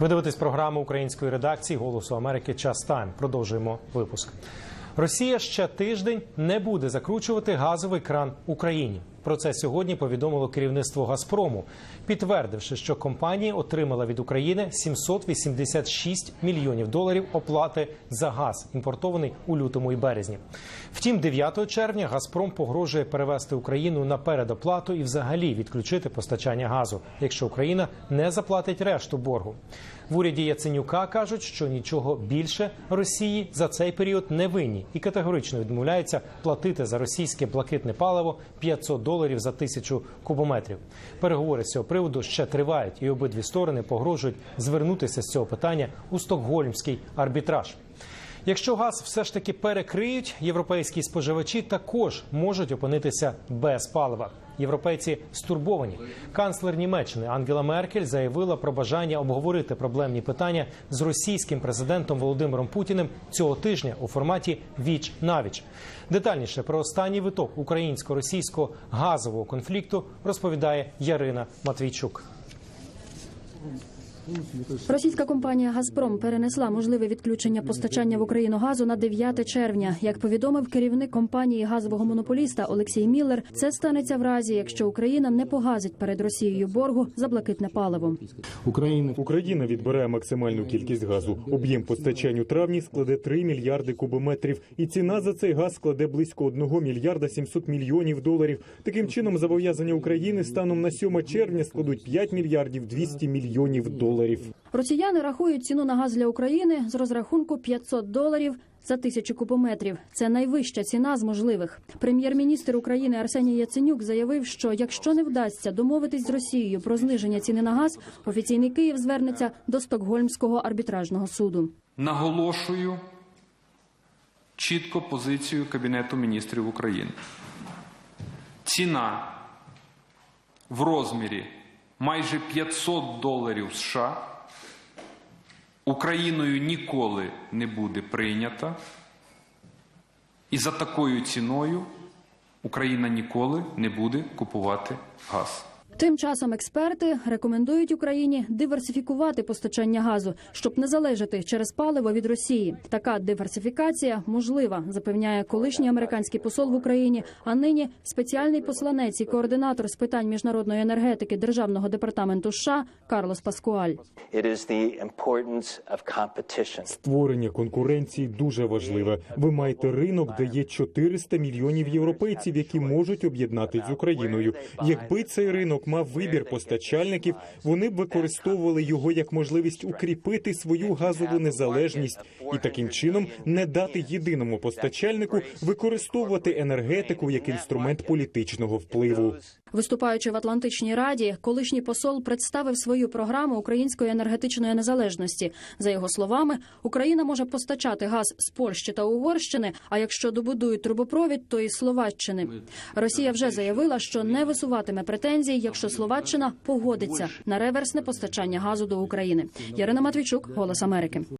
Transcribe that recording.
Ви дивитесь програму української редакції Голосу Америки Час Тайм. Продовжуємо випуск. Росія ще тиждень не буде закручувати газовий кран Україні. Про це сьогодні повідомило керівництво Газпрому, підтвердивши, що компанія отримала від України 786 мільйонів доларів оплати за газ, імпортований у лютому і березні. Втім, 9 червня Газпром погрожує перевести Україну на передоплату і взагалі відключити постачання газу, якщо Україна не заплатить решту боргу. В уряді Яценюка кажуть, що нічого більше Росії за цей період не винні і категорично відмовляються платити за російське блакитне паливо 500 доларів за тисячу кубометрів. Переговори з цього приводу ще тривають, і обидві сторони погрожують звернутися з цього питання у стокгольмський арбітраж. Якщо газ все ж таки перекриють, європейські споживачі також можуть опинитися без палива. Європейці стурбовані. Канцлер Німеччини Ангела Меркель заявила про бажання обговорити проблемні питання з російським президентом Володимиром Путіним цього тижня у форматі віч навіч. Детальніше про останній виток українсько-російського газового конфлікту розповідає Ярина Матвійчук. Російська компанія Газпром перенесла можливе відключення постачання в Україну газу на 9 червня. Як повідомив керівник компанії газового монополіста Олексій Міллер, це станеться в разі, якщо Україна не погасить перед Росією боргу за блакитне паливо. Україна Україна відбирає максимальну кількість газу. Об'єм постачань у травні складе 3 мільярди кубометрів, і ціна за цей газ складе близько 1 мільярда 700 мільйонів доларів. Таким чином, зобов'язання України станом на 7 червня складуть 5 мільярдів 200 мільйонів доларів. Росіяни рахують ціну на газ для України з розрахунку 500 доларів. За тисячу кубометрів це найвища ціна з можливих. Прем'єр-міністр України Арсеній Яценюк заявив, що якщо не вдасться домовитись з Росією про зниження ціни на газ, офіційний Київ звернеться до Стокгольмського арбітражного суду. Наголошую чітко позицію Кабінету міністрів України. Ціна в розмірі майже 500 доларів США Україною ніколи не буде прийнята, і за такою ціною Україна ніколи не буде купувати газ. Тим часом експерти рекомендують Україні диверсифікувати постачання газу, щоб не залежати через паливо від Росії. Така диверсифікація можлива, запевняє колишній американський посол в Україні, а нині спеціальний посланець і координатор з питань міжнародної енергетики Державного департаменту США Карлос Паскуаль. Створення конкуренції дуже важливе. Ви маєте ринок, де є 400 мільйонів європейців, які можуть об'єднатись з Україною. Якби цей ринок мав вибір постачальників, вони б використовували його як можливість укріпити свою газову незалежність і таким чином не дати єдиному постачальнику використовувати енергетику як інструмент політичного впливу. Виступаючи в Атлантичній раді, колишній посол представив свою програму української енергетичної незалежності. За його словами, Україна може постачати газ з Польщі та Угорщини. А якщо добудують трубопровід, то і Словаччини. Росія вже заявила, що не висуватиме претензій, якщо Словаччина погодиться на реверсне постачання газу до України. Ярина Матвійчук, Голос Америки.